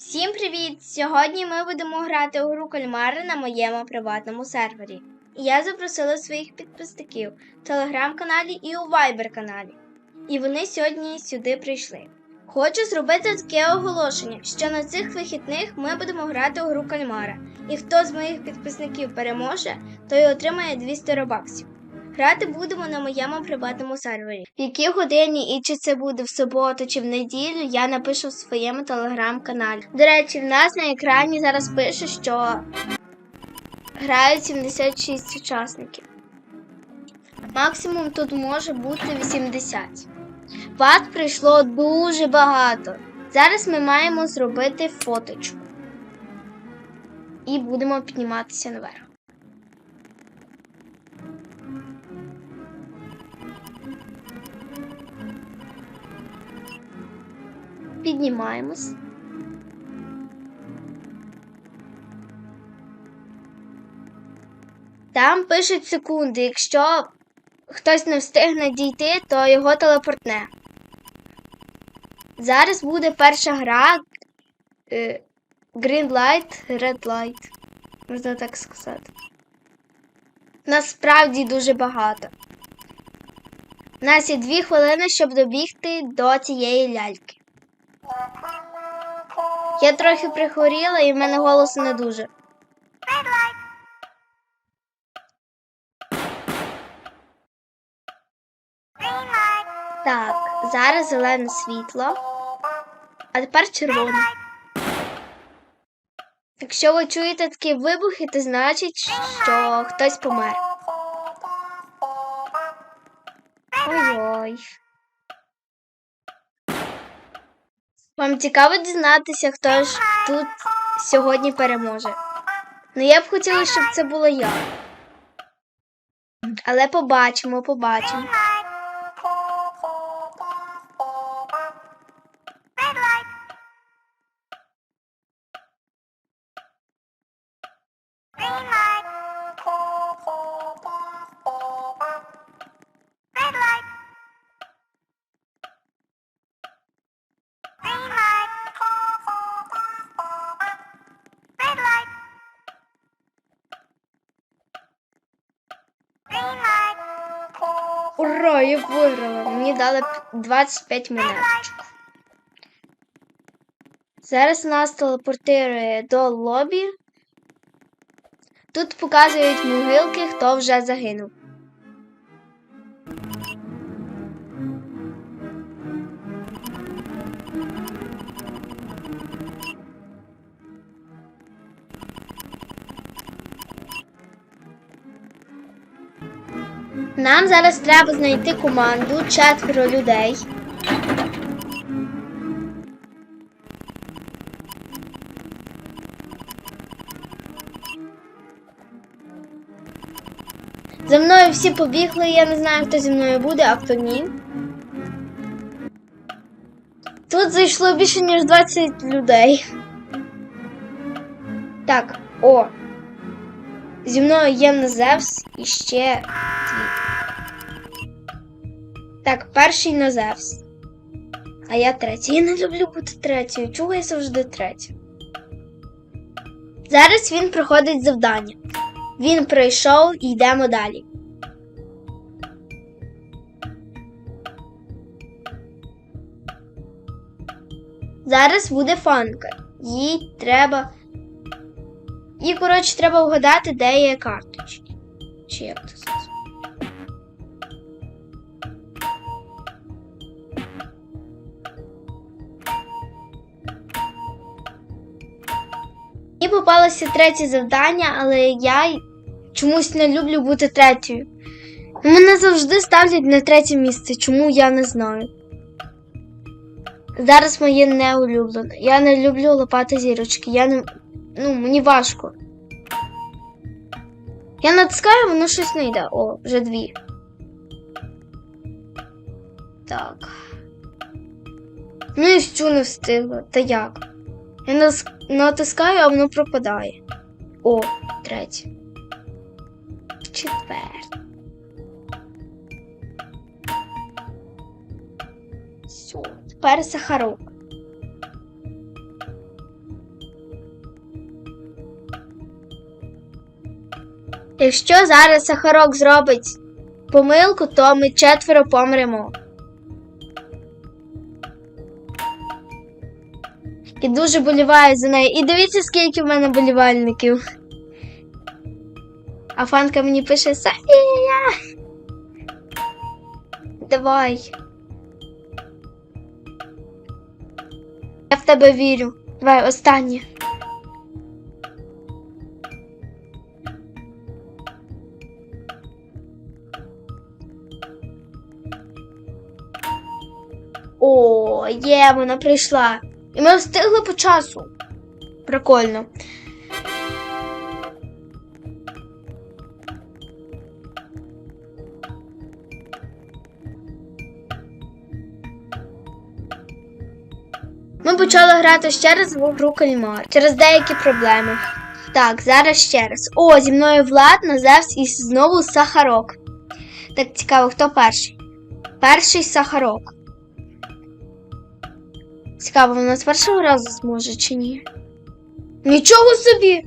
Всім привіт! Сьогодні ми будемо грати у гру кальмари на моєму приватному сервері. Я запросила своїх підписників в телеграм-каналі і у вайбер каналі. І вони сьогодні сюди прийшли. Хочу зробити таке оголошення, що на цих вихідних ми будемо грати у гру кальмара. І хто з моїх підписників переможе, той отримає 200 робаксів. Грати будемо на моєму приватному сервері. В якій годині і чи це буде в суботу чи в неділю, я напишу в своєму телеграм-каналі. До речі, в нас на екрані зараз пише, що грають 76 учасників. Максимум тут може бути 80. Ват прийшло дуже багато. Зараз ми маємо зробити фоточку. І будемо підніматися наверх. Піднімаємось. Там пишуть секунди. Якщо хтось не встигне дійти, то його телепортне. Зараз буде перша гра е, Green Light, Red Light. Можна так сказати. Насправді дуже багато. У нас є дві хвилини, щоб добігти до цієї ляльки. Я трохи прихворіла і в мене голосу не дуже. Так, зараз зелене світло, а тепер червоне. Якщо ви чуєте такі вибухи, то значить, що хтось помер. Ой-ой. Вам цікаво дізнатися, хто ж тут сьогодні переможе. Ну я б хотіла, щоб це було я. Але побачимо, побачимо. Ура, я виграла. Мені дали 25 монеточок. Зараз нас телепортирує до лобі. Тут показують могилки, хто вже загинув. Нам зараз треба знайти команду четверо людей. За мною всі побігли, я не знаю, хто зі мною буде, а хто ні. Тут зайшло більше, ніж 20 людей. Так, о. Зі мною є Назевс і ще. Так, перший Назевс. А я третій. Я не люблю бути третьою. Чого я завжди третя? Зараз він проходить завдання. Він пройшов і йдемо далі. Зараз буде фанка. Їй треба. Їй, коротше, треба вгадати, де є карточки. Чи як це Мені попалося третє завдання, але я чомусь не люблю бути третьою. Мене завжди ставлять на третє місце, чому я не знаю. Зараз моє неулюблене. Я не люблю лопати зірочки. Я не. Ну, мені важко. Я натискаю, воно щось не йде. О, вже дві. Так. Ну і цю не встигла. Та як? Я натискаю, а воно пропадає. О, третє. Четверте. Все, тепер сахарок. Якщо зараз сахарок зробить помилку, то ми четверо помремо. І дуже боліваю за неї. І дивіться, скільки в мене болівальників. А фанка мені пише Софія. Давай. Я в тебе вірю. Давай, останнє. О, є, вона прийшла. І ми встигли по часу. Прикольно. Ми почали грати ще раз в гру кальмар через деякі проблеми. Так, зараз ще раз. О, зі мною Влад, Назевс і знову Сахарок. Так цікаво, хто перший? Перший Сахарок. Цікаво, вона з першого разу зможе чи ні? Нічого собі!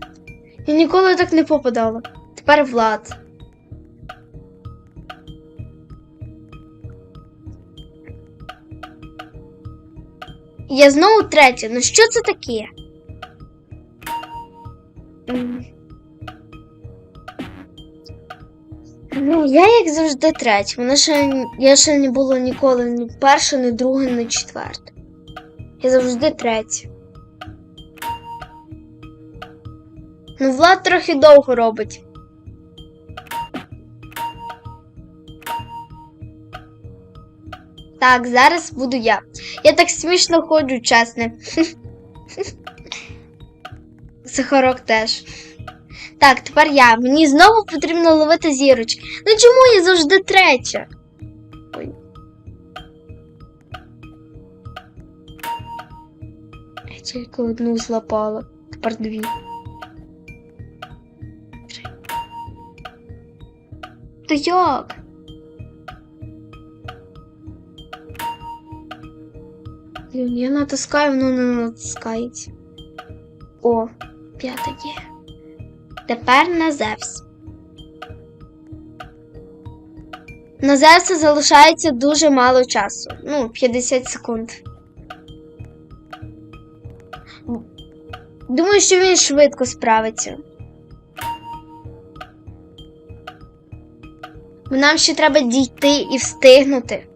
Я ніколи так не попадала. Тепер Влад. Я знову третя. Ну що це таке? Ну, я як завжди третя. Вона ще, я ще не була ніколи ні перша, ні друга, ні четверта. Я завжди третя. Ну, Влад трохи довго робить. Так, зараз буду я. Я так смішно ходжу, чесно. Сахарок теж. Так, тепер я. Мені знову потрібно ловити зірочки. Ну чому я завжди третя? Тільки одну злапала. Тепер дві. Три. Та як? Блін, я натискаю, воно не натискається. О, п'ята є. Тепер на Зевс. На Зевса залишається дуже мало часу. Ну, 50 секунд. Думаю, що він швидко справиться. Нам ще треба дійти і встигнути.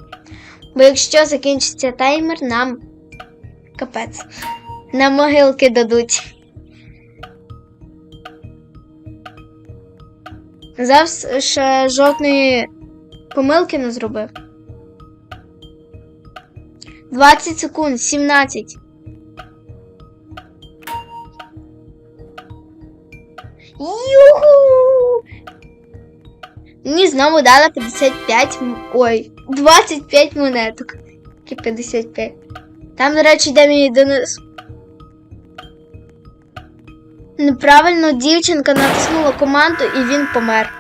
Бо якщо закінчиться таймер, нам капець. Нам могилки дадуть. Завс ще жодної помилки не зробив. 20 секунд, 17. Юху! Мені знову дали 55. Ой, 25 монеток. Які 55. Там, до речі, йде мій Денис. Неправильно дівчинка натиснула команду і він помер.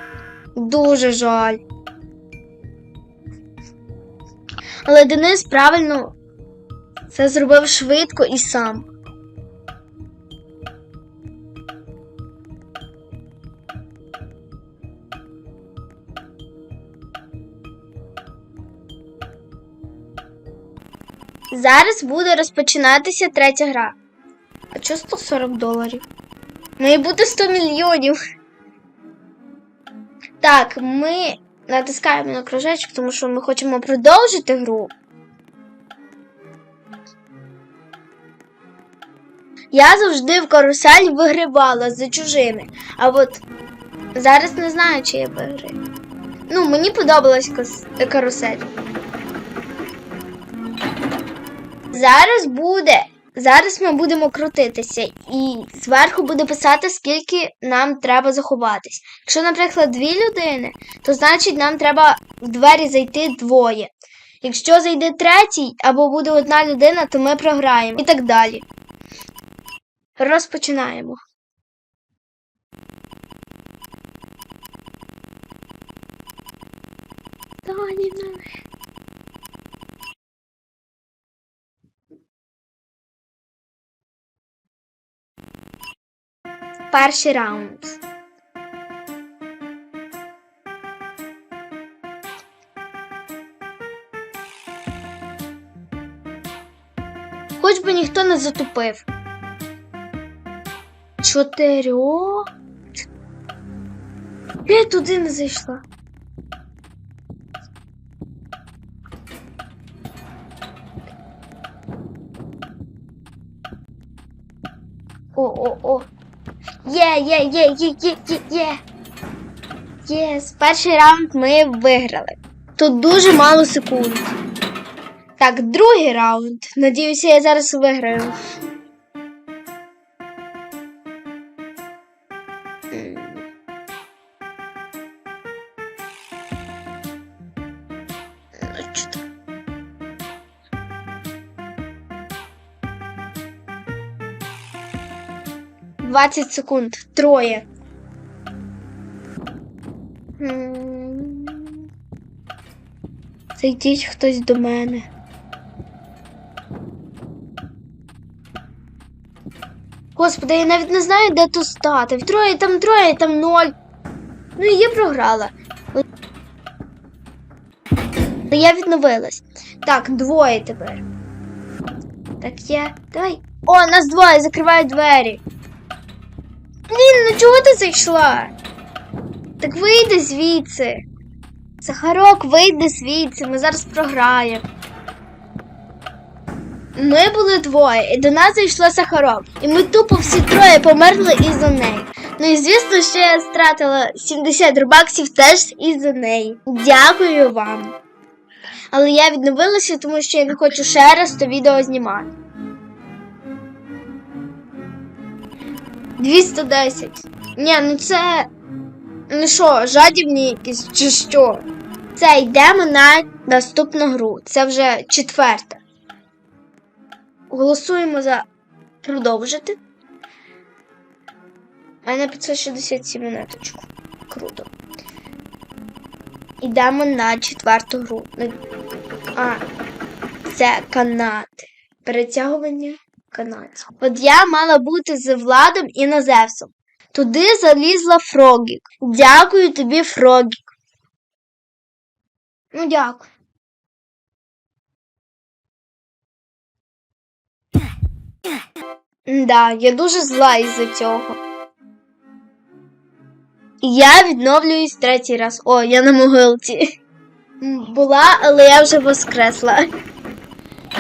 Дуже жаль. Але Денис правильно це зробив швидко і сам. Зараз буде розпочинатися третя гра. А чого 140 доларів? Має бути 100 мільйонів. Так, ми натискаємо на кружечок, тому що ми хочемо продовжити гру. Я завжди в карусель вигрибала за чужими. А от зараз не знаю, чи я виграю. Ну, мені подобалась карусель. Зараз буде. Зараз ми будемо крутитися, і зверху буде писати, скільки нам треба заховатись. Якщо, наприклад, дві людини, то значить нам треба в двері зайти двоє. Якщо зайде третій або буде одна людина, то ми програємо і так далі. Розпочинаємо. Далі в Перший раунд. Хоч би ніхто не затупив. Чотирьох. Я туди не зайшла. О, о, о. Є, є, є, є, є, є, є. Єс, перший раунд ми виграли. Тут дуже мало секунд. Так, другий раунд. Надіюся, я зараз виграю. 20 секунд. Троє. Зайдіть хтось до мене. Господи, я навіть не знаю, де тут стати. Троє, там троє, там ноль. Ну і я програла. Я відновилась. Так, двоє тепер. Так я. Давай. О, нас двоє, закриваю двері. Блін, ну чого ти зайшла? Так вийди звідси. Сахарок, вийди звідси, ми зараз програємо. Ми були двоє, і до нас зайшла Сахарок. І ми тупо всі троє померли із-за неї. Ну і звісно, що я стратила 70 рубаксів теж із-за неї. Дякую вам. Але я відновилася, тому що я не хочу ще раз то відео знімати. 210. Ні, ну це. Ну що, жадібні якісь чи що? Це йдемо на наступну гру. Це вже четверта. Голосуємо за продовжити. У мене 567 минуточку. Круто. Йдемо на четверту гру. А, це канат. Перетягування канатів. От я мала бути з Владом і Назевсом. Туди залізла Фрогік. Дякую тобі, Фрогік. Ну, дякую. Да, я дуже зла із-за цього. Я відновлююсь третій раз. О, я на могилці. Була, але я вже воскресла.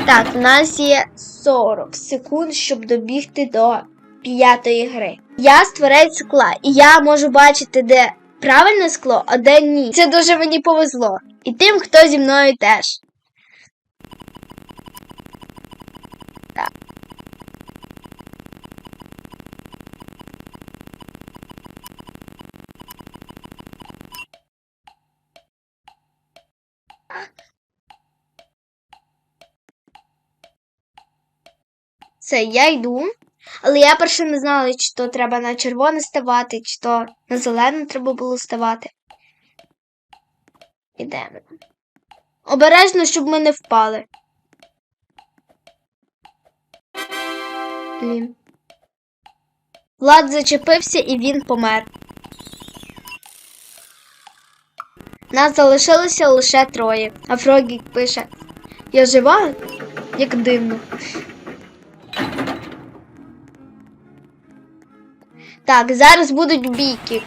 Так, в нас є 40 секунд, щоб добігти до п'ятої гри. Я створець скла, і я можу бачити, де правильне скло, а де ні. Це дуже мені повезло. І тим, хто зі мною теж. Це я йду. Але я перше не знала, чи то треба на червоне ставати, чи то на зелене треба було ставати. Ідемо. Обережно, щоб ми не впали. Блін. Влад зачепився і він помер. Нас залишилося лише троє, а Фрогік пише: Я жива? Як дивно. Так, зараз будуть бійки.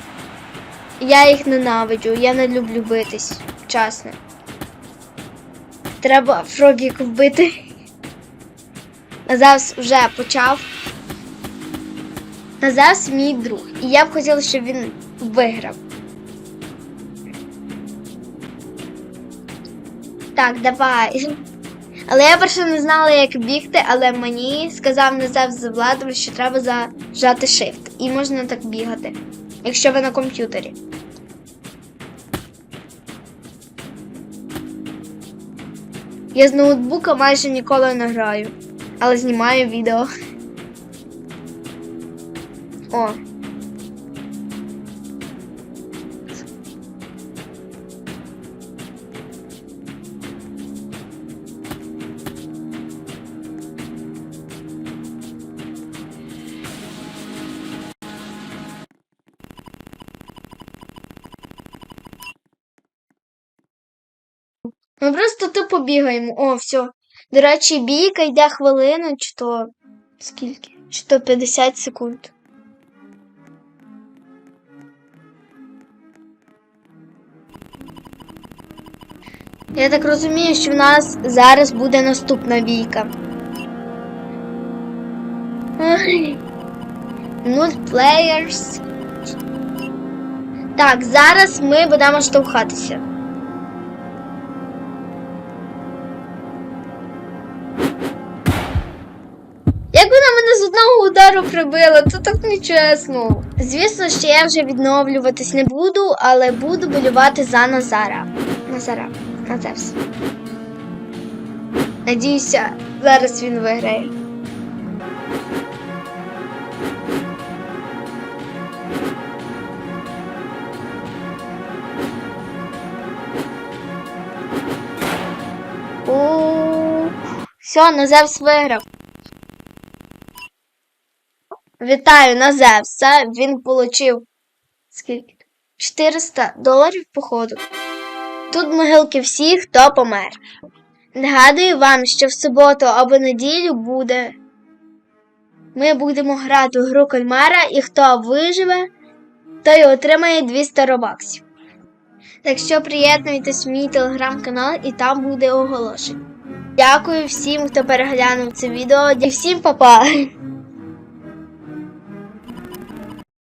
Я їх ненавиджу, я не люблю битись, чесно. Треба Фрогік вбити. Назавс вже почав. Назавс мій друг. І я б хотіла, щоб він виграв. Так, давай. Але я перше не знала, як бігти, але мені сказав Назав з владом, що треба зажати Shift. І можна так бігати, якщо ви на комп'ютері. Я з ноутбука майже ніколи не граю, але знімаю відео. О. Бігаємо. О, все. До речі, бійка йде хвилину, чи то скільки? Чи то 50 секунд. Я так розумію, що в нас зараз буде наступна бійка. Players. Так, зараз ми будемо штовхатися. Одного прибила, то так нечесно. Звісно, що я вже відновлюватись не буду, але буду болювати за Назара. Назара, на це все. Надіюся, зараз він виграє. О, все, Назевс виграв. Вітаю на Зевса. Він получив скільки? 400 доларів походу. Тут могилки всіх, хто помер. Нагадую вам, що в суботу або неділю буде. Ми будемо грати у гру кальмара, і хто виживе, той отримає 200 робаксів. Так що приєднуйтесь в мій телеграм-канал і там буде оголошення. Дякую всім, хто переглянув це відео. І всім па-па!